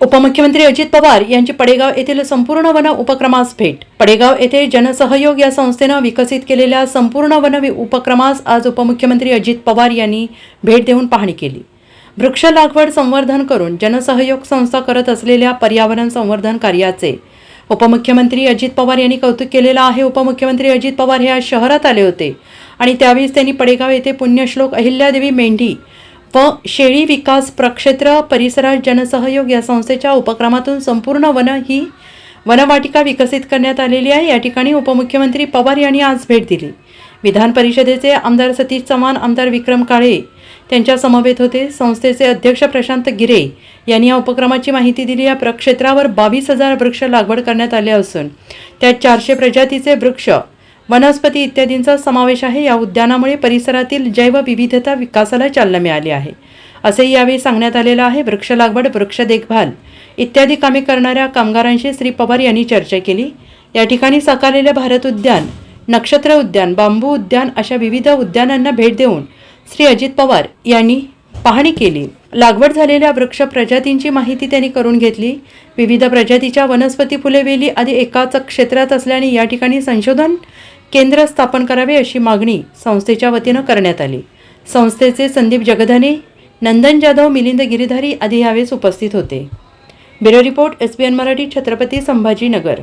उपमुख्यमंत्री अजित पवार यांची पडेगाव येथील संपूर्ण वन उपक्रमास भेट. पडेगाव येथे जनसहयोग या संस्थेनं विकसित केलेल्या संपूर्ण वन वि- उपक्रमास आज उपमुख्यमंत्री अजित पवार यांनी भेट देऊन पाहणी केली. वृक्ष लागवड संवर्धन करून जनसहयोग संस्था करत असलेल्या पर्यावरण संवर्धन कार्याचे उपमुख्यमंत्री अजित पवार यांनी कौतुक केलेलं आहे. उपमुख्यमंत्री अजित पवार हे आज शहरात आले होते आणि त्यावेळेस त्यांनी पडेगाव येथे पुण्यश्लोक अहिल्यादेवी मेंढी व शेळी विकास प्रक्षेत्र परिसरात जनसहयोग या संस्थेच्या उपक्रमातून संपूर्ण वन ही वनवाटिका विकसित करण्यात आलेली आहे. या ठिकाणी उपमुख्यमंत्री पवार यांनी आज भेट दिली. विधान परिषदेचे आमदार सतीश चव्हाण आमदार विक्रम काळे त्यांच्या समवेत होते. संस्थेचे अध्यक्ष प्रशांत गिरे यांनी या उपक्रमाची माहिती दिली. या प्रक्षेत्रावर बावीस हजार वृक्ष लागवड करण्यात आले असून त्यात चारशे प्रजातीचे वृक्ष वनस्पती इत्यादींचा समावेश आहे. या उद्यानामुळे परिसरातील जैवविविधता विकासाला चालना मिळाली आहे. असेही यावेळी सांगण्यात आलेलं आहे. वृक्ष लागवड वृक्ष देखभाल इत्यादी कामे करणाऱ्या कामगारांशी श्री पवार यांनी चर्चा केली. या ठिकाणी साकारलेले भारत उद्यान नक्षत्र उद्यान बांबू उद्यान अशा विविध उद्यानांना भेट देऊन श्री अजित पवार यांनी पाहणी केली. लागवड झालेल्या वृक्ष प्रजातींची माहिती त्यांनी करून घेतली. विविध प्रजातीच्या वनस्पती फुले वेली आदी एकाच क्षेत्रात असल्याने या ठिकाणी संशोधन केंद्र स्थापन करावे अशी मागणी संस्थेच्या वतीनं करण्यात आली. संस्थेचे संदीप जगधने नंदन जाधव मिलिंद गिरीधारी आदी यावेळेस उपस्थित होते. Bureau report S B N Marathi Chhatrapati Sambhajinagar.